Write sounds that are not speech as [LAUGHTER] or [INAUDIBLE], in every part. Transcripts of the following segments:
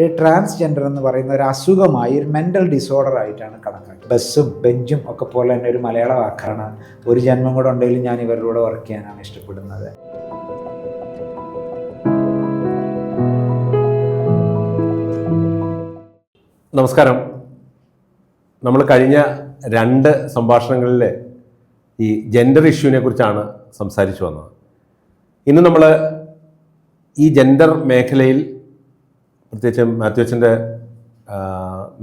ഈ ട്രാൻസ്ജെൻഡർ എന്ന് പറയുന്ന ഒരു അസുഖമായി ഒരു മെന്റൽ ഡിസോർഡർ ആയിട്ടാണ് കണക്കാക്കുന്നത് ബസ്സും ബെഞ്ചും ഒക്കെ പോലെ തന്നെ ഒരു മലയാള വാക്കാണ് ഒരു ജന്മം കൂടെ ഉണ്ടെങ്കിലും ഞാൻ ഇവരുടെ കൂടെ വർക്ക് ചെയ്യാനാണ് ഇഷ്ടപ്പെടുന്നത്. നമസ്കാരം. നമ്മൾ കഴിഞ്ഞ രണ്ട് സംഭാഷണങ്ങളിൽ ഈ ജെൻഡർ ഇഷ്യൂവിനെ കുറിച്ചാണ് സംസാരിച്ചു വന്നത്. ഇന്ന് നമ്മൾ ഈ ജെൻഡർ മേഖലയിൽ പ്രത്യേകിച്ച് മാത്യു അച്ഛന്റെ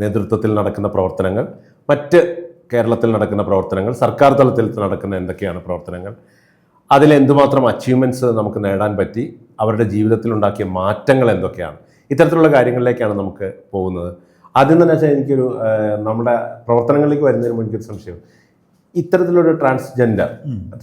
നേതൃത്വത്തിൽ നടക്കുന്ന പ്രവർത്തനങ്ങൾ മറ്റ് കേരളത്തിൽ നടക്കുന്ന പ്രവർത്തനങ്ങൾ സർക്കാർ തലത്തിൽ നടക്കുന്ന എന്തൊക്കെയാണ് പ്രവർത്തനങ്ങൾ അതിൽ എന്തുമാത്രം അച്ചീവ്മെന്റ്സ് നമുക്ക് നേടാൻ പറ്റി അവരുടെ ജീവിതത്തിൽ ഉണ്ടാക്കിയ മാറ്റങ്ങൾ എന്തൊക്കെയാണ് ഇത്തരത്തിലുള്ള കാര്യങ്ങളിലേക്കാണ് നമുക്ക് പോകുന്നത്. ആദ്യം തന്നെ വെച്ചാൽ എനിക്കൊരു നമ്മുടെ പ്രവർത്തനങ്ങളിലേക്ക് വരുന്നതിന് മുമ്പ് എനിക്കൊരു സംശയം. ഇത്തരത്തിലൊരു ട്രാൻസ്ജെൻഡർ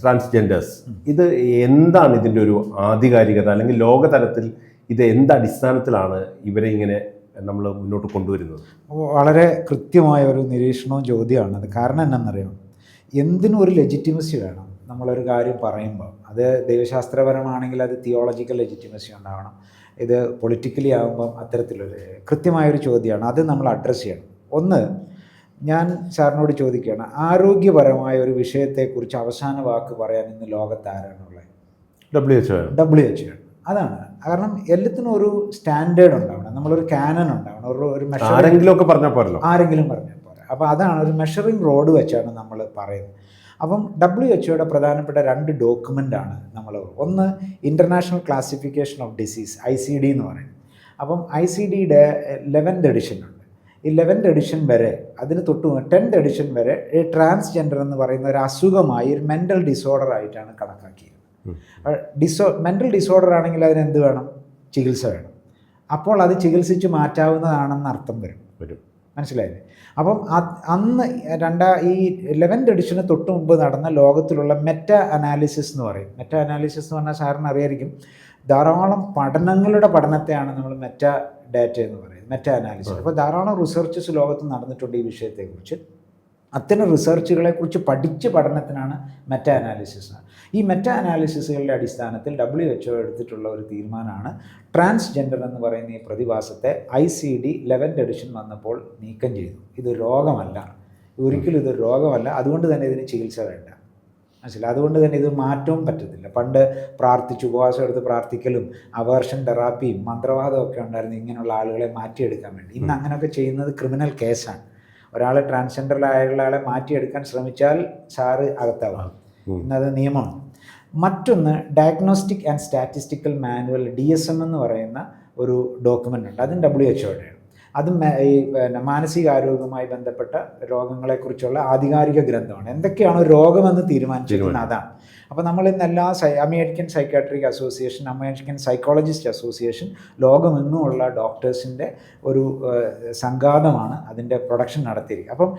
ട്രാൻസ്ജെൻഡേഴ്സ് ഇത് എന്താണ് ഇതിന്റെ ഒരു ആധികാരികത അല്ലെങ്കിൽ ലോകതലത്തിൽ ഇത് എന്ത് അടിസ്ഥാനത്തിലാണ് ഇവരെ ഇങ്ങനെ നമ്മൾ മുന്നോട്ട് കൊണ്ടുവരുന്നത്? വളരെ കൃത്യമായ ഒരു നിരീക്ഷണവും ചോദ്യമാണത് കാരണം എന്നാണെന്നറിയാം എന്തിനും ഒരു ലെജിറ്റിമസി വേണം. നമ്മളൊരു കാര്യം പറയുമ്പോൾ അത് ദൈവശാസ്ത്രപരമാണെങ്കിൽ അത് തിയോളജിക്കൽ ലെജിറ്റിമസി ഉണ്ടാവണം. ഇത് പൊളിറ്റിക്കലി ആകുമ്പം അത്തരത്തിലൊരു കൃത്യമായൊരു ചോദ്യമാണ്. അത് നമ്മൾ അഡ്രസ്സ് ചെയ്യണം. ഒന്ന് ഞാൻ സാറിനോട് ചോദിക്കുകയാണ്. ആരോഗ്യപരമായ ഒരു വിഷയത്തെക്കുറിച്ച് അവസാന വാക്ക് പറയാൻ ഇന്ന് ലോകത്ത് ആരാണുള്ളത് ഡബ്ല്യു എച്ച് ഡബ്ല്യു എച്ച് ആണ്. അതാണ്. കാരണം എല്ലാത്തിനും ഒരു സ്റ്റാൻഡേർഡ് ഉണ്ടാവണം. നമ്മളൊരു കാനൻ ഉണ്ടാവണം. ഒരു ഒരു മെഷർ ആരെങ്കിലും ഒക്കെ പറഞ്ഞാൽ പോരല്ലോ. ആരെങ്കിലും പറഞ്ഞാൽ പോരാ. അപ്പോൾ അതാണ് ഒരു മെഷറിംഗ് റോഡ് വെച്ചാണ് നമ്മൾ പറയുന്നത്. അപ്പം ഡബ്ല്യു എച്ച് ഒയുടെ പ്രധാനപ്പെട്ട രണ്ട് ഡോക്യുമെന്റ് ആണ് നമ്മൾ ഒന്ന് international classification of disease I C D എന്ന് പറയുന്നത് അപ്പം ഐ സി ഡിയുടെ ലെവൻത്ത് എഡിഷൻ ഉണ്ട്. ഈ ലെവൻത്ത് എഡിഷൻ വരെ അതിന് തൊട്ട് ടെൻത്ത് എഡിഷൻ വരെ ട്രാൻസ്ജെൻഡർ എന്ന് പറയുന്ന ഒരു അസുഖമായി ഒരു മെന്റൽ ഡിസോർഡർ ആയിട്ടാണ് കണക്കാക്കിയത് ഡിസോ മെന്റൽ ഡിസോർഡർ ആണെങ്കിൽ അതിനെന്ത് വേണം? ചികിത്സ വേണം. അപ്പോൾ അത് ചികിത്സിച്ച് മാറ്റാവുന്നതാണെന്ന് അർത്ഥം വരും. വരും. മനസ്സിലായില്ലേ? അപ്പം അന്ന് രണ്ടാ ഈ ലെവൻത് എഡിഷന് തൊട്ട് മുമ്പ് നടന്ന ലോകത്തിലുള്ള മെറ്റ അനാലിസിസ് എന്ന് പറയും. മെറ്റ അനാലിസിസ് എന്ന് പറഞ്ഞാൽ സാറിന് അറിയായിരിക്കും ധാരാളം പഠനങ്ങളുടെ പഠനത്തെയാണ് നമ്മൾ മെറ്റ ഡാറ്റ എന്ന് പറയുന്നത് മെറ്റ അനാലിസിസ് അപ്പോൾ ധാരാളം റിസർച്ചസ് ലോകത്ത് നടന്നിട്ടുണ്ട് ഈ വിഷയത്തെക്കുറിച്ച്. അത്തരം റിസർച്ചുകളെക്കുറിച്ച് പഠിച്ച് പഠിച്ച പഠനത്തിനാണ് മെറ്റ അനാലിസിസ് ഈ മെറ്റ അനാലിസിസുകളുടെ അടിസ്ഥാനത്തിൽ ഡബ്ല്യു എച്ച് എടുത്തിട്ടുള്ള ഒരു തീരുമാനമാണ്. ട്രാൻസ്ജെൻഡർ എന്ന് പറയുന്ന ഈ പ്രതിഭാസത്തെ I C D eleventh edition വന്നപ്പോൾ നീക്കം ചെയ്തു. ഇത് രോഗമല്ല. ഒരിക്കലും ഇത് രോഗമല്ല. അതുകൊണ്ട് തന്നെ ഇതിന് ചികിത്സ വേണ്ട. മനസ്സിലായി? അതുകൊണ്ട് തന്നെ ഇത് മാറ്റവും പറ്റത്തില്ല. പണ്ട് പ്രാർത്ഥിച്ച് ഉപവാസം എടുത്ത് പ്രാർത്ഥിക്കലും അവേർഷൻ തെറാപ്പിയും മന്ത്രവാദവും ഒക്കെ ഉണ്ടായിരുന്നു ഇങ്ങനെയുള്ള ആളുകളെ മാറ്റിയെടുക്കാൻ വേണ്ടി. ഇന്ന് അങ്ങനെയൊക്കെ ചെയ്യുന്നത് ക്രിമിനൽ കേസാണ് ഒരാൾ ട്രാൻസ്ജെൻഡറിലായുള്ള ആളെ മാറ്റിയെടുക്കാൻ ശ്രമിച്ചാൽ സാറ് അകത്താവും. ഇന്നത് നിയമമാണ്. മറ്റൊന്ന് diagnostic and statistical manual D S M എന്ന് പറയുന്ന ഒരു ഡോക്യുമെന്റ് ഉണ്ട്. അതും ഡബ്ല്യു എച്ച് ഒയുടെയാണ് അതും ഈ പിന്നെ മാനസികാരോഗ്യവുമായി ബന്ധപ്പെട്ട രോഗങ്ങളെക്കുറിച്ചുള്ള ആധികാരിക ഗ്രന്ഥമാണ്. എന്തൊക്കെയാണ് രോഗമെന്ന് തീരുമാനിച്ചിരിക്കുന്നത്? അതാണ്. അപ്പോൾ നമ്മൾ ഇന്ന് എല്ലാ സൈ American psychiatric association American psychologist association ലോകമെങ്ങുമുള്ള ഡോക്ടേഴ്സിന്റെ ഒരു സംഘാതമാണ് അതിന്റെ പ്രൊഡക്ഷൻ നടത്തിയിരിക്കുന്നത്. അപ്പം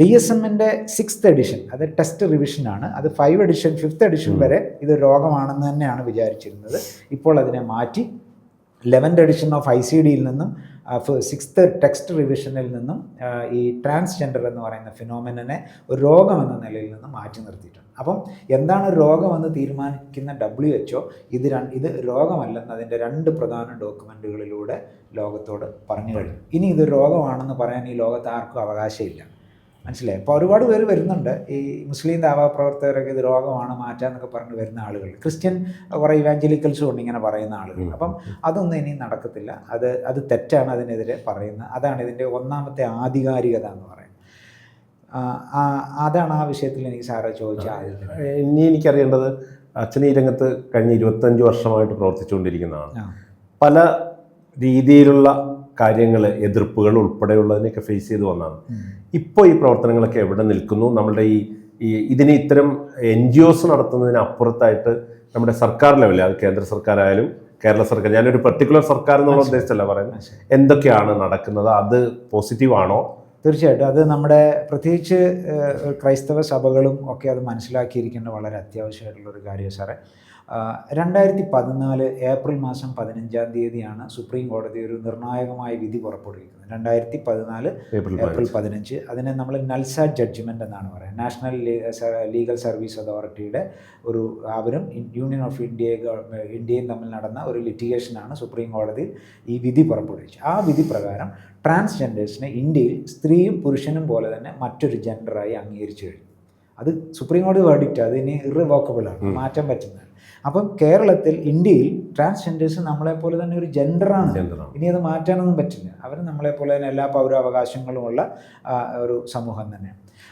ഡി എസ് എമ്മിന്റെ സിക്സ്ത് എഡിഷൻ അത് ടെസ്റ്റ് റിവിഷനാണ് അത് ഫൈവ് എഡിഷൻ ഫിഫ്ത്ത് എഡിഷൻ വരെ ഇത് രോഗമാണെന്ന് തന്നെയാണ് വിചാരിച്ചിരുന്നത്. ഇപ്പോൾ അതിനെ മാറ്റി eleventh edition of I C ഡിയിൽ നിന്നും സിക്സ്ത് ടെക്സ്റ്റ് റിവിഷനിൽ നിന്നും ഈ ട്രാൻസ്ജെൻഡർ എന്ന് പറയുന്ന ഫിനോമിനെ ഒരു രോഗമെന്ന നിലയിൽ നിന്ന് മാറ്റി നിർത്തിയിട്ടുണ്ട്. അപ്പം എന്താണ് രോഗമെന്ന് തീരുമാനിക്കുന്ന ഡബ്ല്യു എച്ച്ഒ ഇത് രണ്ട് ഇത് രോഗമല്ലെന്ന് അതിന്റെ രണ്ട് പ്രധാന ഡോക്യുമെന്റുകളിലൂടെ ലോകത്തോട് പറഞ്ഞു കഴിഞ്ഞു. ഇനി ഇത് രോഗമാണെന്ന് പറയാൻ ഈ ലോകത്ത് ആർക്കും അവകാശമില്ല. മനസ്സിലായി. അപ്പോൾ ഒരുപാട് പേര് വരുന്നുണ്ട്. ഈ മുസ്ലിം ദാവാ പ്രവർത്തകരൊക്കെ ഇത് രോഗമാണ് മാറ്റാന്നൊക്കെ പറഞ്ഞ് വരുന്ന ആളുകൾ. ക്രിസ്ത്യൻ കുറേ ഇവാഞ്ചലിക്കൽസും ഉണ്ട് ഇങ്ങനെ പറയുന്ന ആളുകൾ. അപ്പം അതൊന്നും ഇനി നടക്കത്തില്ല. അത് അത് തെറ്റാണ് അതിനെതിരെ പറയുന്നത്. അതാണ് ഇതിന്റെ ഒന്നാമത്തെ ആധികാരികത എന്ന് പറയുന്നത്. അതാണ് ആ വിഷയത്തിൽ എനിക്ക് സാറെ ചോദിച്ച ആദ്യത്തെ ഇനി എനിക്കറിയേണ്ടത് അച്ഛൻ ഈ രംഗത്ത് കഴിഞ്ഞ ഇരുപത്തഞ്ച് വർഷമായിട്ട് പ്രവർത്തിച്ചുകൊണ്ടിരിക്കുന്നതാണ്. പല രീതിയിലുള്ള കാര്യങ്ങൾ എതിർപ്പുകൾ ഉൾപ്പെടെയുള്ളതിനെയൊക്കെ ഫേസ് ചെയ്ത് വന്നതാണ്. ഇപ്പോൾ ഈ പ്രവർത്തനങ്ങളൊക്കെ എവിടെ നിൽക്കുന്നു? നമ്മുടെ ഈ ഈ ഇതിന് ഇത്തരം എൻ ജി ഒസ് നടത്തുന്നതിന് അപ്പുറത്തായിട്ട് നമ്മുടെ സർക്കാർ ലെവലിൽ അത് കേന്ദ്ര സർക്കാർ ആയാലും കേരള സർക്കാർ ഞാനൊരു പെർട്ടിക്കുലർ സർക്കാർ എന്നുള്ള ഉദ്ദേശിച്ചല്ല പറയുന്നത്. എന്തൊക്കെയാണ് നടക്കുന്നത്? അത് പോസിറ്റീവ് ആണോ? തീർച്ചയായിട്ടും. അത് നമ്മുടെ പ്രത്യേകിച്ച് ക്രൈസ്തവ സഭകളും ഒക്കെ അത് മനസ്സിലാക്കിയിരിക്കേണ്ട വളരെ അത്യാവശ്യമായിട്ടുള്ള ഒരു കാര്യമാണ് സാറേ. രണ്ടായിരത്തി പതിനാല് ഏപ്രിൽ മാസം പതിനഞ്ചാം തീയതിയാണ് സുപ്രീം കോടതി ഒരു നിർണായകമായ വിധി പുറപ്പെടുവിക്കുന്നത്. രണ്ടായിരത്തി പതിനാല് ഏപ്രിൽ പതിനഞ്ച്. അതിനെ നമ്മൾ നൽസ ജഡ്ജ്മെന്റ് എന്നാണ് പറയുന്നത് നാഷണൽ ലീഗൽ സർവീസ് അതോറിറ്റിയുടെ ഒരു അവരും യൂണിയൻ ഓഫ് ഇന്ത്യ ഇന്ത്യയും തമ്മിൽ നടന്ന ഒരു ലിറ്റിഗേഷനാണ് സുപ്രീം കോടതി ഈ വിധി പുറപ്പെടുവിച്ചത്. ആ വിധി പ്രകാരം ട്രാൻസ്ജെൻഡേഴ്സിനെ ഇന്ത്യയിൽ സ്ത്രീയും പുരുഷനും പോലെ തന്നെ മറ്റൊരു ജെൻഡറായി അംഗീകരിച്ചു കഴിഞ്ഞു. അത് സുപ്രീം കോടതി വേർഡിക്റ്റ് അത് ഇനി ഇറിവോക്കബിൾ ആണ് മാറ്റാൻ പറ്റുന്നതാണ് അപ്പം കേരളത്തിൽ ഇന്ത്യയിൽ ട്രാൻസ്ജെൻഡേഴ്സ് നമ്മളെപ്പോലെ തന്നെ ഒരു ജെൻഡറാണ് ഇനി അത് മാറ്റാനൊന്നും പറ്റില്ല. അവർ നമ്മളെപ്പോലെ തന്നെ എല്ലാ പൗരാവകാശങ്ങളുമുള്ള ഒരു സമൂഹം തന്നെ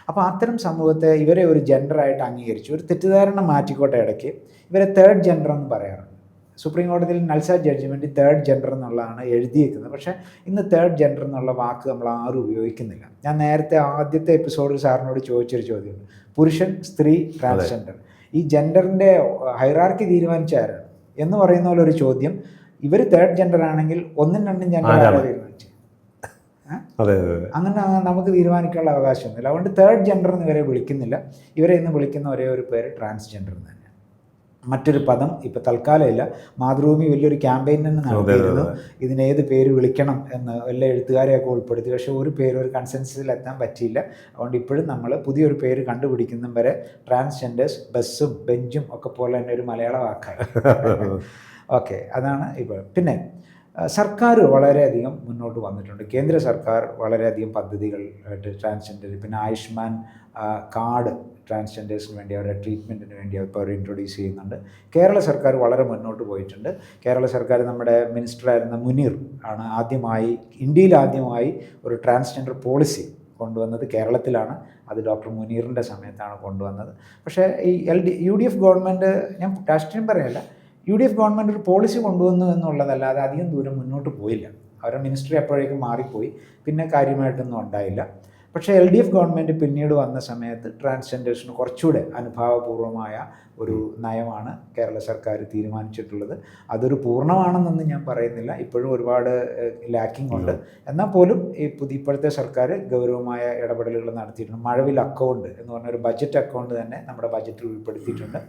അപ്പോൾ അത്തരം സമൂഹത്തെ ഇവരെ ഒരു ജെൻഡറായിട്ട് അംഗീകരിച്ചു. ഒരു തെറ്റിദ്ധാരണ മാറ്റിക്കോട്ടെ ഇടയ്ക്ക്. ഇവരെ തേർഡ് ജെൻഡർ എന്ന് പറയാറുണ്ട്. സുപ്രീം കോടതിയിൽ നൽസ ജഡ്ജ്മെന്റ് തേർഡ് ജെൻഡർ എന്നുള്ളതാണ് എഴുതിയിരിക്കുന്നത് പക്ഷേ ഇന്ന് തേർഡ് ജെൻഡർ എന്നുള്ള വാക്ക് നമ്മൾ ആരും ഉപയോഗിക്കുന്നില്ല. ഞാൻ നേരത്തെ ആദ്യത്തെ എപ്പിസോഡിൽ സാറിനോട് ചോദിച്ചൊരു ചോദ്യമുണ്ട്. പുരുഷൻ സ്ത്രീ ട്രാൻസ്ജെൻഡർ ഈ ജെൻഡറിന്റെ ഹൈറാർക്കി തീരുമാനിച്ച ആരാണ് എന്ന് പറയുന്ന പോലെ ഒരു ചോദ്യം. ഇവർ തേർഡ് ജെൻഡർ ആണെങ്കിൽ ഒന്നും രണ്ടും ജെൻഡർ അതെ അങ്ങനെ നമുക്ക് തീരുമാനിക്കാനുള്ള അവകാശമൊന്നുമില്ല അതുകൊണ്ട് തേർഡ് ജെൻഡർ എന്ന് ഇവരെ വിളിക്കുന്നില്ല. ഇവരെ ഇന്ന് വിളിക്കുന്ന ഒരേ ഒരു പേര് ട്രാൻസ്ജെൻഡർ എന്ന് തന്നെ മറ്റൊരു പദം ഇപ്പം തൽക്കാലമില്ല. മാതൃഭൂമി വലിയൊരു ക്യാമ്പയിൻ തന്നെ നടത്തിയിരുന്നു. ഇതിനേത് പേര് വിളിക്കണം എന്ന് എല്ലാ എഴുത്തുകാരെയൊക്കെ ഉൾപ്പെടുത്തി. പക്ഷേ ഒരു പേര് ഒരു കൺസെൻസസിൽ എത്താൻ പറ്റിയില്ല. അതുകൊണ്ട് ഇപ്പോഴും നമ്മൾ പുതിയൊരു പേര് കണ്ടുപിടിക്കുന്നതും വരെ ട്രാൻസ്ജെൻഡേഴ്സ് ബസ്സും ബെഞ്ചും ഒക്കെ പോലെ തന്നെ ഒരു മലയാള വാക്കായി. [LAUGHS] ഓക്കെ അതാണ് ഇപ്പോൾ. പിന്നെ സർക്കാർ വളരെയധികം മുന്നോട്ട് വന്നിട്ടുണ്ട്. കേന്ദ്ര സർക്കാർ വളരെയധികം പദ്ധതികൾ ആയിട്ട് ട്രാൻസ്ജെൻഡർ പിന്നെ ആയുഷ്മാൻ കാർഡ് ട്രാൻസ്ജെൻഡേഴ്സിന് വേണ്ടി അവരുടെ ട്രീറ്റ്മെന്റിന് വേണ്ടി അവർ ഇൻട്രൊഡ്യൂസ് ചെയ്യുന്നുണ്ട്. കേരള സർക്കാർ വളരെ മുന്നോട്ട് പോയിട്ടുണ്ട്. കേരള സർക്കാർ നമ്മുടെ മിനിസ്റ്ററായിരുന്ന മുനീർ ആണ് ആദ്യമായി ഇന്ത്യയിൽ ആദ്യമായി ഒരു ട്രാൻസ്ജെൻഡർ പോളിസി കൊണ്ടുവന്നത്. കേരളത്തിലാണ്. അത് ഡോക്ടർ മുനീറിന്റെ സമയത്താണ് കൊണ്ടുവന്നത്. പക്ഷേ ഈ L D U D F government ഞാൻ രാഷ്ട്രീയം പറയല്ല. യു ഡി എഫ് ഗവൺമെന്റ് ഒരു പോളിസി കൊണ്ടുവന്നു എന്നുള്ളതല്ലാതെ അധികം ദൂരം മുന്നോട്ട് പോയില്ല. അവരുടെ മിനിസ്റ്ററി അപ്പോഴേക്കും മാറിപ്പോയി. പിന്നെ കാര്യമായിട്ടൊന്നും ഉണ്ടായില്ല. പക്ഷേ എൽ ഡി എഫ് ഗവൺമെന്റ് പിന്നീട് വന്ന സമയത്ത് ട്രാൻസ്ജെൻഡേഴ്സിന് കുറച്ചുകൂടെ അനുഭാവപൂർവമായ ഒരു നയമാണ് കേരള സർക്കാർ തീരുമാനിച്ചിട്ടുള്ളത്. അതൊരു പൂർണമാണെന്നൊന്നും ഞാൻ പറയുന്നില്ല. ഇപ്പോഴും ഒരുപാട് ലാക്കിംഗ് ഉണ്ട്. എന്നാൽ പോലും ഈ പുതിയ ഇപ്പോഴത്തെ സർക്കാർ ഗൗരവമായ ഇടപെടലുകൾ നടത്തിയിട്ടുണ്ട്. മഴവിൽ അക്കൗണ്ട് എന്ന് പറഞ്ഞ ഒരു ബജറ്റ് അക്കൗണ്ട് തന്നെ നമ്മുടെ ബജറ്റിൽ ഉൾപ്പെടുത്തിയിട്ടുണ്ട്.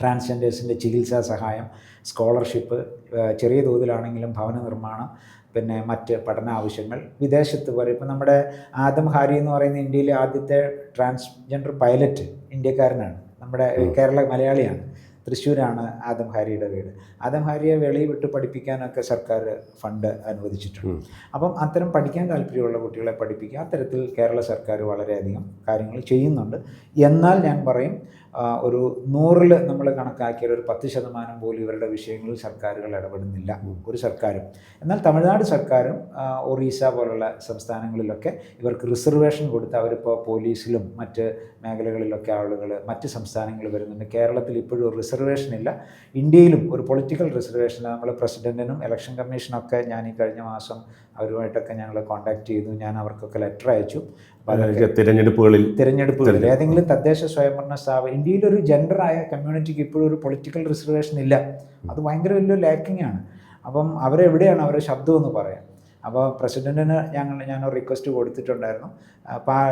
ട്രാൻസ്ജെൻഡേഴ്സിന്റെ ചികിത്സാ സഹായം സ്കോളർഷിപ്പ് ചെറിയ തോതിലാണെങ്കിലും ഭവന നിർമ്മാണം പിന്നെ മറ്റ് പഠന ആവശ്യങ്ങൾ. വിദേശത്ത് പോലെ ഇപ്പം നമ്മുടെ ആദം ഹാരി എന്ന് പറയുന്ന ഇന്ത്യയിലെ ആദ്യത്തെ ട്രാൻസ്ജെൻഡർ പൈലറ്റ് ഇന്ത്യക്കാരനാണ്. നമ്മുടെ കേരള മലയാളിയാണ്. തൃശ്ശൂരാണ് ആദം ഹാരിയുടെ വീട്. ആദം ഹാരിയെ വെളിയിൽ വിട്ട് പഠിപ്പിക്കാനൊക്കെ സർക്കാർ ഫണ്ട് അനുവദിച്ചിട്ടുണ്ട്. അപ്പം അത്തരം പഠിക്കാൻ താല്പര്യമുള്ള കുട്ടികളെ പഠിപ്പിക്കുക. അത്തരത്തിൽ കേരള സർക്കാർ വളരെയധികം കാര്യങ്ങൾ ചെയ്യുന്നുണ്ട്. എന്നാൽ ഞാൻ പറയും ഒരു നൂറിൽ നമ്മൾ കണക്കാക്കിയ ഒരു പത്ത് ശതമാനം പോലും ഇവരുടെ വിഷയങ്ങളിൽ സർക്കാരുകൾ ഇടപെടുന്നില്ല. ഒരു സർക്കാരും. എന്നാൽ തമിഴ്നാട് സർക്കാരും ഒറീസ പോലുള്ള സംസ്ഥാനങ്ങളിലൊക്കെ ഇവർക്ക് റിസർവേഷൻ കൊടുത്ത് അവരിപ്പോൾ പോലീസിലും മറ്റ് മേഖലകളിലൊക്കെ ആളുകൾ മറ്റ് സംസ്ഥാനങ്ങളിൽ വരുന്നുണ്ട്. കേരളത്തിൽ ഇപ്പോഴും റിസർവേഷൻ ഇല്ല. ഇന്ത്യയിലും ഒരു പൊളിറ്റിക്കൽ റിസർവേഷൻ നമ്മൾ പ്രസിഡന്റിനും ഇലക്ഷൻ കമ്മീഷനൊക്കെ ഞാൻ ഈ കഴിഞ്ഞ മാസം അവരുമായിട്ടൊക്കെ ഞങ്ങൾ കോൺടാക്ട് ചെയ്തു. ഞാൻ അവർക്കൊക്കെ ലെറ്റർ അയച്ചു. തിരഞ്ഞെടുപ്പുകളിൽ തിരഞ്ഞെടുപ്പുകളിൽ ഏതെങ്കിലും തദ്ദേശ സ്വയംഭരണ സ്ഥാപനം ഇന്ത്യയിൽ ഒരു ജെൻഡറായ കമ്മ്യൂണിറ്റിക്ക് ഇപ്പോഴും ഒരു പൊളിറ്റിക്കൽ റിസർവേഷൻ ഇല്ല. അത് ഭയങ്കര വലിയ ലാക്കിംഗ് ആണ്. അപ്പം അവരെവിടെയാണ് അവരുടെ ശബ്ദം എന്ന് പറയാം. അപ്പോൾ പ്രസിഡന്റിന് ഞങ്ങൾ ഞാൻ ഒരു റിക്വസ്റ്റ് കൊടുത്തിട്ടുണ്ടായിരുന്നു. അപ്പോൾ ആ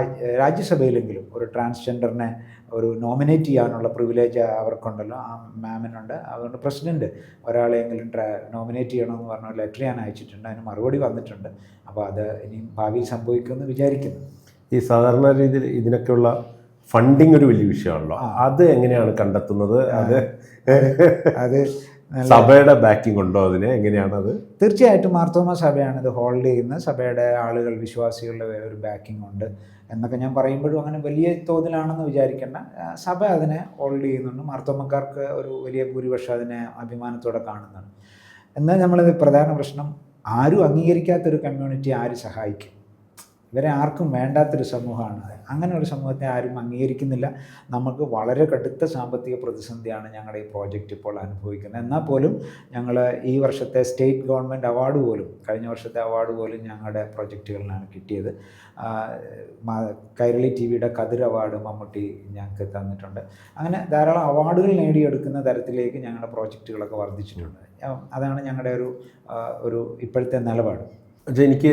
രാജ്യസഭയിലെങ്കിലും ഒരു ട്രാൻസ്ജെൻഡറിനെ ഒരു നോമിനേറ്റ് ചെയ്യാനുള്ള പ്രിവിലേജ് അവർക്കുണ്ടല്ലോ. ആ മാമിനുണ്ട് അതുകൊണ്ട് പ്രസിഡന്റ് ഒരാളെങ്കിലും ട്രാ നോമിനേറ്റ് ചെയ്യണമെന്ന് പറഞ്ഞ ലെറ്റർ ഞാൻ അയച്ചിട്ടുണ്ട്. അതിന് മറുപടി വന്നിട്ടുണ്ട്. അപ്പോൾ അത് ഇനിയും ഭാവിയിൽ സംഭവിക്കുമെന്ന് വിചാരിക്കുന്നു. ഈ സാധാരണ രീതിയിൽ ഇതിനൊക്കെയുള്ള ഫണ്ടിങ് ഒരു വലിയ വിഷയമാണല്ലോ. അത് എങ്ങനെയാണ് കണ്ടെത്തുന്നത്? അത് അത് [LAUGHS] സഭയുടെ ബാക്കിംഗ് ഉണ്ടോ അതിന്? എങ്ങനെയാണ് അത്? തീർച്ചയായിട്ടും മാർത്തോമ സഭയാണ് ഇത് ഹോൾഡ് ചെയ്യുന്നത്. സഭയുടെ ആളുകൾ വിശ്വാസികളുടെ ഒരു ബാക്കിംഗ് ഉണ്ട് എന്നൊക്കെ ഞാൻ പറയുമ്പോഴും അങ്ങനെ വലിയ തോതിലാണെന്ന് വിചാരിക്കേണ്ട. സഭ അതിനെ ഹോൾഡ് ചെയ്യുന്നുണ്ട്. മാർത്തോമക്കാർക്ക് ഒരു വലിയ ഭൂരിപക്ഷം അതിനെ അഭിമാനത്തോടെ കാണുന്നുണ്ട്. എന്നാൽ നമ്മളത് പ്രധാന പ്രശ്നം ആരും അംഗീകരിക്കാത്തൊരു കമ്മ്യൂണിറ്റി ആര് സഹായിക്കും? ഇവരെ ആർക്കും വേണ്ടാത്തൊരു സമൂഹമാണ് അങ്ങനെ ഒരു സമൂഹത്തെ ആരും അംഗീകരിക്കുന്നില്ല. നമുക്ക് വളരെ കടുത്ത സാമ്പത്തിക പ്രതിസന്ധിയാണ് ഞങ്ങളുടെ ഈ പ്രോജക്റ്റ് ഇപ്പോൾ അനുഭവിക്കുന്നത്. എന്നാൽ പോലും ഞങ്ങൾ ഈ വർഷത്തെ സ്റ്റേറ്റ് ഗവൺമെന്റ് അവാർഡ് പോലും കഴിഞ്ഞ വർഷത്തെ അവാർഡ് പോലും ഞങ്ങളുടെ പ്രൊജക്റ്റുകളിലാണ് കിട്ടിയത്. കൈരളി ടി വിയുടെ കതിർ അവാർഡ് മമ്മൂട്ടി ഞങ്ങൾക്ക് തന്നിട്ടുണ്ട്. അങ്ങനെ ധാരാളം അവാർഡുകൾ നേടിയെടുക്കുന്ന തരത്തിലേക്ക് ഞങ്ങളുടെ പ്രോജക്റ്റുകളൊക്കെ വർദ്ധിച്ചിട്ടുണ്ട്. അതാണ് ഞങ്ങളുടെ ഒരു ഒരു ഇപ്പോഴത്തെ നിലപാട്. പക്ഷേ എനിക്ക്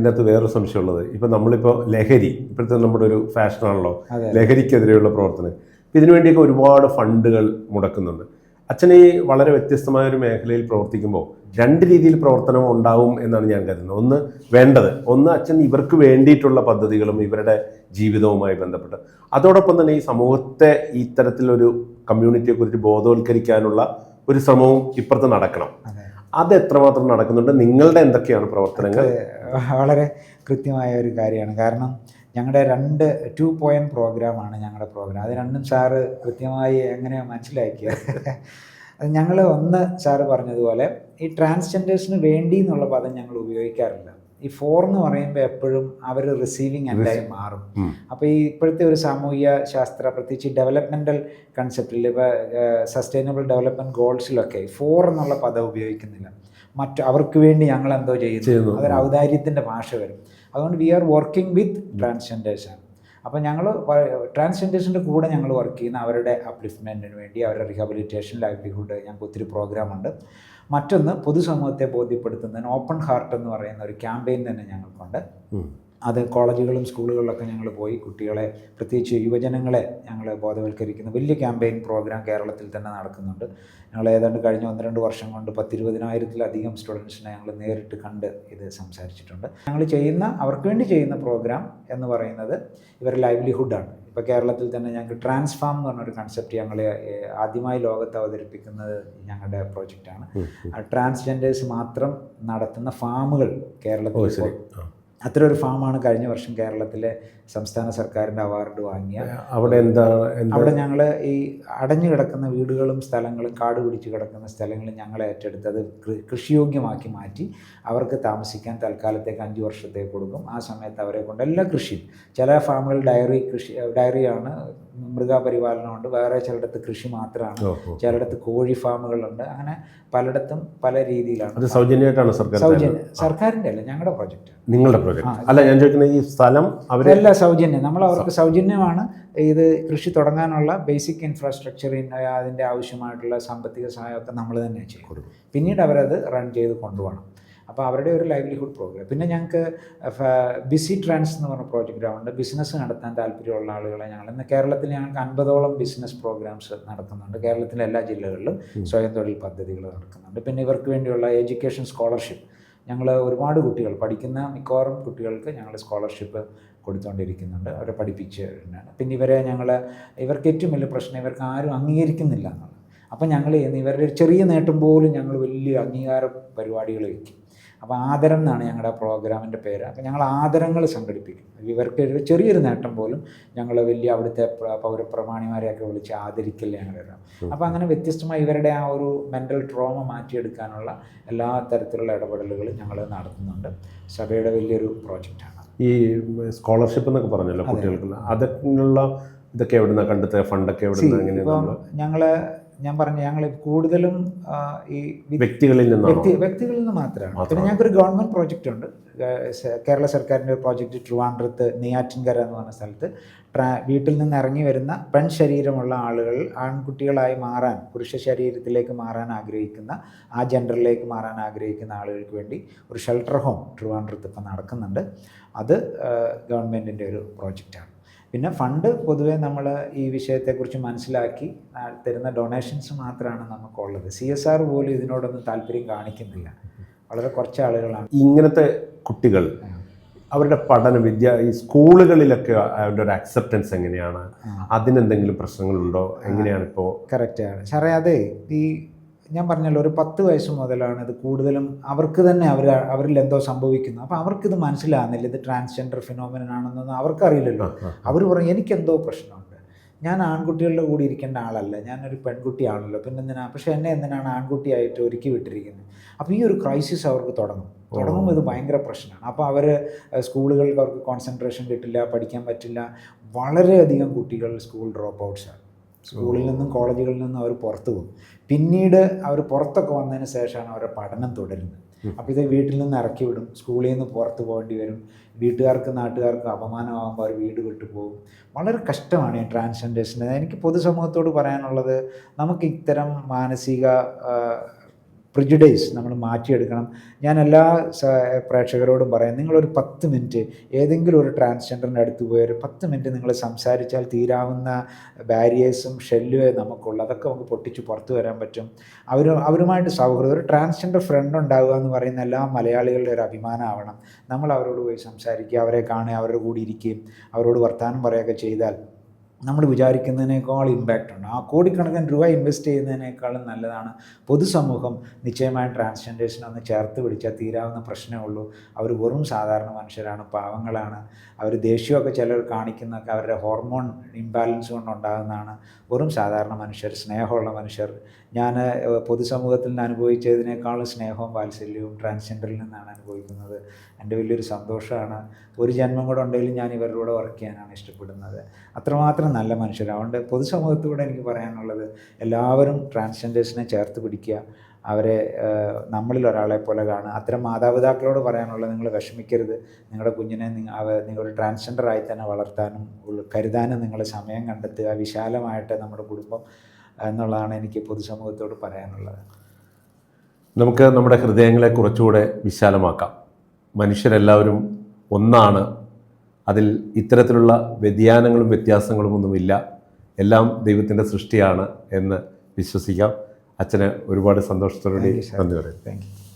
അകത്ത് വേറൊരു സംശയമുള്ളത്. ഇപ്പം നമ്മളിപ്പോൾ ലഹരി ഇപ്പോഴത്തെ നമ്മുടെ ഒരു ഫാഷനാണല്ലോ. ലഹരിക്കെതിരെയുള്ള പ്രവർത്തനം. ഇപ്പം ഇതിനു വേണ്ടിയൊക്കെ ഒരുപാട് ഫണ്ടുകൾ മുടക്കുന്നുണ്ട്. അച്ഛനെ ഈ വളരെ വ്യത്യസ്തമായ ഒരു മേഖലയിൽ പ്രവർത്തിക്കുമ്പോൾ രണ്ട് രീതിയിൽ പ്രവർത്തനം ഉണ്ടാവും എന്നാണ് ഞാൻ കരുതുന്നത്. ഒന്ന് വേണ്ടത്. ഒന്ന് അച്ഛൻ ഇവർക്ക് വേണ്ടിയിട്ടുള്ള പദ്ധതികളും ഇവരുടെ ജീവിതവുമായി ബന്ധപ്പെട്ട്. അതോടൊപ്പം തന്നെ ഈ സമൂഹത്തെ ഇത്തരത്തിലൊരു കമ്മ്യൂണിറ്റിയെക്കുറിച്ച് ബോധവൽക്കരിക്കാനുള്ള ഒരു ശ്രമവും ഇപ്പുറത്ത് നടക്കണം. അതെ എത്രമാത്രം നടക്കുന്നുണ്ട്? നിങ്ങളുടെ എന്തൊക്കെയാണ് പ്രവർത്തനങ്ങൾ? വളരെ കൃത്യമായ ഒരു കാര്യമാണ്. കാരണം ഞങ്ങളുടെ രണ്ട് ടു പോയിന്റ് പ്രോഗ്രാമാണ് ഞങ്ങളുടെ പ്രോഗ്രാം. അത് രണ്ടും സാറ് കൃത്യമായി എങ്ങനെ മനസ്സിലാക്കിയത് ഞങ്ങൾ ഒന്ന് സാറ് പറഞ്ഞതുപോലെ ഈ ട്രാൻസ്ജെൻഡേഴ്സിന് വേണ്ടി എന്നുള്ള പദം ഞങ്ങൾ ഉപയോഗിക്കാറില്ല. ഈ ഫോർ എന്ന് പറയുമ്പോൾ എപ്പോഴും അവർ റിസീവിങ് എൻഡായി മാറും. അപ്പോൾ ഈ ഇപ്പോഴത്തെ ഒരു സാമൂഹ്യ ശാസ്ത്ര പ്രത്യേകിച്ച് ഡെവലപ്മെന്റൽ കൺസെപ്റ്റിൽ ഇപ്പോൾ സസ്റ്റൈനബിൾ ഡെവലപ്മെന്റ് ഗോൾസിലൊക്കെ ഫോർ എന്നുള്ള പദം ഉപയോഗിക്കുന്നില്ല. മറ്റ് അവർക്ക് വേണ്ടി ഞങ്ങൾ എന്തോ ചെയ്യുന്നു. അതൊരു ഔദാര്യത്തിന്റെ ഭാഷ വരും. അതുകൊണ്ട് വി ആർ വർക്കിംഗ് വിത്ത് ട്രാൻസ്ജെൻഡേഴ്സാണ് അപ്പോൾ ഞങ്ങൾ ട്രാൻസ്ജെൻഡേഴ്സിന്റെ കൂടെ ഞങ്ങൾ വർക്ക് ചെയ്യുന്ന അവരുടെ അപ്ലിഫ്റ്റ്മെന്റിന് വേണ്ടി അവരുടെ റീഹാബിലിറ്റേഷൻ ലൈവ്ലിഹുഡ് ഞങ്ങൾക്ക് ഒത്തിരി പ്രോഗ്രാമുണ്ട് മറ്റൊന്ന് പൊതുസമൂഹത്തെ ബോധ്യപ്പെടുത്തുന്നതിന് ഓപ്പൺ ഹാർട്ട് എന്ന് പറയുന്ന ഒരു ക്യാമ്പയിൻ തന്നെ ഞങ്ങൾക്കുണ്ട്. അത് കോളേജുകളും സ്കൂളുകളിലൊക്കെ ഞങ്ങൾ പോയി കുട്ടികളെ പ്രത്യേകിച്ച് യുവജനങ്ങളെ ഞങ്ങൾ ബോധവൽക്കരിക്കുന്ന. വലിയ ക്യാമ്പയിൻ പ്രോഗ്രാം കേരളത്തിൽ തന്നെ നടക്കുന്നുണ്ട്. ഞങ്ങൾ ഏതാണ്ട് കഴിഞ്ഞ ഒന്ന് രണ്ട് വർഷം കൊണ്ട് പത്തിരുപതിനായിരത്തിലധികം സ്റ്റുഡൻസിനെ ഞങ്ങൾ നേരിട്ട് കണ്ട് ഇത് സംസാരിച്ചിട്ടുണ്ട്. ഞങ്ങൾ ചെയ്യുന്ന അവർക്ക് വേണ്ടി ചെയ്യുന്ന പ്രോഗ്രാം എന്ന് പറയുന്നത് ഇവർ ലൈവ്ലിഹുഡാണ് ഇപ്പോൾ കേരളത്തിൽ തന്നെ ഞങ്ങൾക്ക് ട്രാൻസ്ഫാം എന്ന് പറഞ്ഞൊരു കൺസെപ്റ്റ് ഞങ്ങൾ ആദ്യമായി ലോകത്ത് അവതരിപ്പിക്കുന്നത് ഞങ്ങളുടെ പ്രോജക്റ്റാണ്. ട്രാൻസ്ജെൻഡേഴ്സ് മാത്രം നടത്തുന്ന ഫാമുകൾ കേരളത്തിൽ. അത്ര ഒരു ഫാമാണ് കഴിഞ്ഞ വർഷം കേരളത്തിലെ സംസ്ഥാന സർക്കാരിന്റെ അവാർഡ് വാങ്ങിയ. അവിടെ എന്താണ് എന്താ? അവിടെ ഞങ്ങൾ ഈ അടഞ്ഞു കിടക്കുന്ന വീടുകളും സ്ഥലങ്ങളും കാട് പിടിച്ച് കിടക്കുന്ന സ്ഥലങ്ങളും ഞങ്ങൾ ഏറ്റെടുത്ത് അത് കൃഷിയോഗ്യമാക്കി മാറ്റി അവർക്ക് താമസിക്കാൻ തൽക്കാലത്തേക്ക് അഞ്ച് വർഷത്തേക്ക് കൊടുക്കും. ആ സമയത്ത് അവരെ കൊണ്ട് എല്ലാ കൃഷിയും ചില ഫാമുകൾ ഡയറി കൃഷി ഡയറിയാണ് മൃഗപരിപാലനമുണ്ട്. വേറെ ചിലയിടത്ത് കൃഷി മാത്രമാണ്. ചിലയിടത്ത് കോഴി ഫാമുകളുണ്ട്. അങ്ങനെ പലയിടത്തും പല രീതിയിലാണ്. അത് സൗജന്യമായിട്ടാണ് സർക്കാർ സൗജന്യം? സർക്കാരിന്റെ അല്ല ഞങ്ങളുടെ പ്രോജക്റ്റ്. നിങ്ങളുടെ പ്രോജക്റ്റ്. അല്ല ഞാൻ ചോദിക്കുന്നത് ഈ സ്ഥലം അവർ അല്ല സൗജന്യം. നമ്മൾ അവർക്ക് സൗജന്യമാണ് ഇത് കൃഷി തുടങ്ങാനുള്ള ബേസിക് ഇൻഫ്രാസ്ട്രക്ചറിൻ അതിന്റെ ആവശ്യമായിട്ടുള്ള സാമ്പത്തിക സഹായമൊക്കെ നമ്മൾ തന്നെ ചെയ്യും. പിന്നീട് അവരത് റൺ ചെയ്ത് കൊണ്ടുപോകണം. അപ്പോൾ അവരുടെ ഒരു ലൈവ്ലിഹുഡ് പ്രോഗ്രാം പിന്നെ ഞങ്ങൾക്ക് ബിസി ട്രാൻസ് എന്ന് പറഞ്ഞ പ്രോജക്റ്റാണ് ബിസിനസ് നടത്താൻ താല്പര്യമുള്ള ആളുകളെ ഞങ്ങൾ ഇന്ന് കേരളത്തിൽ ഞങ്ങൾക്ക് അൻപതോളം ബിസിനസ് പ്രോഗ്രാംസ് നടക്കുന്നുണ്ട്. കേരളത്തിലെ എല്ലാ ജില്ലകളിലും സ്വയം തൊഴിൽ പദ്ധതികൾ നടക്കുന്നുണ്ട്. പിന്നെ ഇവർക്ക് വേണ്ടിയുള്ള എഡ്യൂക്കേഷൻ സ്കോളർഷിപ്പ് ഞങ്ങൾ ഒരുപാട് കുട്ടികൾ പഠിക്കുന്ന മിക്കവാറും കുട്ടികൾക്ക് ഞങ്ങൾ സ്കോളർഷിപ്പ് കൊടുത്തുകൊണ്ടിരിക്കുന്നുണ്ട് അവരെ പഠിപ്പിച്ച് പിന്നെ ഇവരെ ഞങ്ങൾ ഇവർക്ക് ഏറ്റവും വലിയ പ്രശ്നം ഇവർക്ക് ആരും അംഗീകരിക്കുന്നില്ല എന്നുള്ളത്. അപ്പം ഞങ്ങൾ ഇവരുടെ ഒരു ചെറിയ നേട്ടം പോലും ഞങ്ങൾ വലിയ അംഗീകാര പരിപാടികൾ വയ്ക്കും അപ്പോൾ ആദരം എന്നാണ് ഞങ്ങളുടെ പ്രോഗ്രാമിന്റെ പേര്. അപ്പോൾ ഞങ്ങൾ ആദരങ്ങൾ സംഘടിപ്പിക്കും. ഇവർക്ക് ഒരു ചെറിയൊരു നേട്ടം പോലും ഞങ്ങൾ വലിയ അവിടുത്തെ പ്ര- പൗരപ്രമാണിമാരെയൊക്കെ വിളിച്ച് ആദരിക്കൽ ഞങ്ങൾ വരാം അപ്പോൾ അങ്ങനെ വ്യത്യസ്തമായി ഇവരുടെ ആ ഒരു മെന്റൽ ട്രോമ മാറ്റിയെടുക്കാനുള്ള എല്ലാ തരത്തിലുള്ള ഇടപെടലുകൾ ഞങ്ങൾ നടത്തുന്നുണ്ട്. സഭയുടെ വലിയൊരു പ്രോജക്റ്റാണ് ഈ സ്കോളർഷിപ്പ് എന്നൊക്കെ പറഞ്ഞല്ലോ കുട്ടികൾക്ക്. അതിനുള്ള ഇതൊക്കെ എവിടുന്ന കണ്ടെത്തുക? ഫണ്ടൊക്കെ എവിടുന്ന എങ്ങനെയാണ് ഞങ്ങൾ ഞാൻ പറഞ്ഞു ഞങ്ങൾ കൂടുതലും ഈ വ്യക്തികളിൽ നിന്ന് വ്യക്തി വ്യക്തികളിൽ നിന്ന് മാത്രമാണ്. പിന്നെ. ഞങ്ങൾക്കൊരു ഗവൺമെന്റ് പ്രോജക്റ്റ് ഉണ്ട് കേരള സർക്കാരിന്റെ ഒരു പ്രോജക്റ്റ് ട്രിവാൻഡ്രത്ത് നെയ്യാറ്റിൻകര എന്ന് പറഞ്ഞ സ്ഥലത്ത്. ട്രാ വീട്ടിൽ നിന്ന് ഇറങ്ങി വരുന്ന പെൺ ശരീരമുള്ള ആളുകൾ ആൺകുട്ടികളായി മാറാൻ പുരുഷ ശരീരത്തിലേക്ക് മാറാൻ ആഗ്രഹിക്കുന്ന ആ ജെൻഡറിലേക്ക് മാറാൻ ആഗ്രഹിക്കുന്ന ആളുകൾക്ക് വേണ്ടി ഒരു ഷെൽട്ടർ ഹോം ട്രിവാൻഡ്രത്ത് ഇപ്പം നടക്കുന്നുണ്ട്. അത് ഗവൺമെന്റിന്റെ ഒരു പ്രോജക്റ്റാണ്. പിന്നെ ഫണ്ട് പൊതുവേ നമ്മൾ ഈ വിഷയത്തെക്കുറിച്ച് മനസ്സിലാക്കി തരുന്ന ഡൊണേഷൻസ് മാത്രമാണ് നമുക്കുള്ളത്. സി എസ് ആർ പോലും ഇതിനോടൊന്നും താല്പര്യം കാണിക്കുന്നില്ല. വളരെ കുറച്ച് ആളുകളാണ്. ഇങ്ങനത്തെ കുട്ടികൾ അവരുടെ പഠന വിദ്യ ഈ സ്കൂളുകളിലൊക്കെ അവരുടെ ഒരു അക്സെപ്റ്റൻസ് എങ്ങനെയാണ്? അതിനെന്തെങ്കിലും പ്രശ്നങ്ങളുണ്ടോ? എങ്ങനെയാണ് ഇപ്പോൾ കറക്റ്റാണ് സാറേ അതെ ഈ ഞാൻ പറഞ്ഞല്ലോ ഒരു പത്ത് വയസ്സ് മുതലാണ് ഇത് കൂടുതലും അവർക്ക് തന്നെ അവർ അവരിൽ എന്തോ സംഭവിക്കുന്നു അപ്പോൾ അവർക്കിത് മനസ്സിലാകുന്നില്ല ഇത് ട്രാൻസ്ജെൻഡർ ഫിനോമിനൻ ആണെന്നൊന്നും അവർക്കറിയില്ലല്ലോ. അവർ പറയും എനിക്കെന്തോ പ്രശ്നമുണ്ട്. ഞാൻ ആൺകുട്ടികളുടെ കൂടെ ഇരിക്കേണ്ട ആളല്ല. ഞാനൊരു പെൺകുട്ടിയാണല്ലോ. പിന്നെ എന്തിനാ പക്ഷേ എന്നെ എന്തിനാണ് ആൺകുട്ടിയായിട്ട് ഒരുക്കി വിട്ടിരിക്കുന്നത്? അപ്പോൾ ഈ ഒരു ക്രൈസിസ് അവർക്ക് തുടങ്ങും. തുടങ്ങുമ്പോൾ ഇത് ഭയങ്കര പ്രശ്നമാണ്. അപ്പോൾ അവർ സ്കൂളുകൾക്ക് അവർക്ക് കോൺസെൻട്രേഷൻ കിട്ടില്ല പഠിക്കാൻ പറ്റില്ല. വളരെയധികം കുട്ടികൾ സ്കൂൾ ഡ്രോപ്പ് ഔട്ട്സാണ് സ്കൂളിൽ നിന്നും കോളേജുകളിൽ നിന്നും അവർ പുറത്തു പോകും. പിന്നീട് അവർ പുറത്തൊക്കെ വന്നതിന് ശേഷമാണ് അവരുടെ പഠനം തുടരുന്നത്. അപ്പോൾ ഇത് വീട്ടിൽ നിന്ന് ഇറക്കി വിടും. സ്കൂളിൽ നിന്ന് പുറത്ത് പോകേണ്ടി വരും. വീട്ടുകാർക്ക് നാട്ടുകാർക്ക് അപമാനമാകുമ്പോൾ അവർ വീട് വിട്ടു പോകും. വളരെ കഷ്ടമാണ് ഈ ട്രാൻസ്ജെൻഡേഴ്സിന് എനിക്ക് പൊതുസമൂഹത്തോട് പറയാനുള്ളത് നമുക്ക് ഇത്തരം മാനസിക പ്രിജുഡൈസ് നമ്മൾ മാറ്റിയെടുക്കണം. ഞാൻ എല്ലാ പ്രേക്ഷകരോടും പറയാം നിങ്ങളൊരു പത്ത് മിനിറ്റ് ഏതെങ്കിലും ഒരു ട്രാൻസ്ജെൻഡറിന്റെ അടുത്ത് പോയി ഒരു പത്ത് മിനിറ്റ് നിങ്ങൾ സംസാരിച്ചാൽ തീരാവുന്ന ബാരിയേഴ്സും ഷെല്ലുവേ നമുക്കുള്ളൂ. അതൊക്കെ നമുക്ക് പൊട്ടിച്ച് പുറത്തു വരാൻ പറ്റും. അവർ അവരുമായിട്ട് സൗഹൃദം ഒരു ട്രാൻസ്ജെൻഡർ ഫ്രണ്ട് ഉണ്ടാവുക എന്ന് പറയുന്ന എല്ലാ മലയാളികളുടെ ഒരു അഭിമാനമാവണം നമ്മൾ അവരോട് പോയി സംസാരിക്കുക അവരെ കാണുക അവരുടെ കൂടി ഇരിക്കുകയും അവരോട് വർത്തമാനം പറയുകയൊക്കെ ചെയ്താൽ നമ്മൾ വിചാരിക്കുന്നതിനേക്കാൾ ഇമ്പാക്റ്റ് ഉണ്ട്. ആ കോടിക്കണക്കിന് രൂപ ഇൻവെസ്റ്റ് ചെയ്യുന്നതിനേക്കാളും നല്ലതാണ് പൊതുസമൂഹം നിശ്ചയമായും ട്രാൻസ്ജെൻഡേഴ്സിനെ ഒന്ന് ചേർത്ത് പിടിച്ചാൽ തീരാവുന്ന പ്രശ്നമേ ഉള്ളൂ. അവർ വെറും സാധാരണ മനുഷ്യരാണ് പാവങ്ങളാണ്. അവർ ദേഷ്യമൊക്കെ ചിലർ കാണിക്കുന്നതൊക്കെ അവരുടെ ഹോർമോൺ ഇംബാലൻസ് കൊണ്ടുണ്ടാകുന്നതാണ്. വെറും സാധാരണ മനുഷ്യർ സ്നേഹമുള്ള മനുഷ്യർ ഞാൻ പൊതുസമൂഹത്തിൽ നിന്ന് അനുഭവിച്ചതിനേക്കാളും സ്നേഹവും വാത്സല്യവും ട്രാൻസ്ജെൻഡറിൽ നിന്നാണ് അനുഭവിക്കുന്നത്. എന്റെ വലിയൊരു സന്തോഷമാണ്. ഒരു ജന്മം കൂടെ ഉണ്ടെങ്കിലും ഞാൻ ഇവരുടെ കൂടെ വർക്ക് ചെയ്യാനാണ് ഇഷ്ടപ്പെടുന്നത്. അത്രമാത്രം നല്ല മനുഷ്യരാണ് അതുകൊണ്ട് പൊതുസമൂഹത്തോടെ എനിക്ക് പറയാനുള്ളത് എല്ലാവരും ട്രാൻസ്ജെൻഡേഴ്സിനെ ചേർത്ത് പിടിക്കുക. അവരെ നമ്മളിൽ ഒരാളെ പോലെ കാണുക. അത്തരം മാതാപിതാക്കളോട് പറയാനുള്ളത് നിങ്ങൾ വിഷമിക്കരുത്. നിങ്ങളുടെ കുഞ്ഞിനെ നിങ്ങൾ നിങ്ങളൊരു ട്രാൻസ്ജെൻഡറായി തന്നെ വളർത്താനും കരുതാനും നിങ്ങൾ സമയം കണ്ടെത്തുക. വിശാലമായിട്ട് നമ്മുടെ കുടുംബം എന്നുള്ളതാണ് എനിക്ക് പൊതുസമൂഹത്തോട് പറയാനുള്ളത്. നമുക്ക് നമ്മുടെ ഹൃദയങ്ങളെ കുറച്ചുകൂടെ വിശാലമാക്കാം. മനുഷ്യരെല്ലാവരും ഒന്നാണ്. അതിൽ ഇത്തരത്തിലുള്ള വ്യതിയാനങ്ങളും വ്യത്യാസങ്ങളും ഒന്നുമില്ല. എല്ലാം ദൈവത്തിന്റെ സൃഷ്ടിയാണ് എന്ന് വിശ്വസിക്കാം. അച്ഛന് ഒരുപാട് സന്തോഷത്തോടുകൂടി നന്ദി പറയുന്നു. Thank you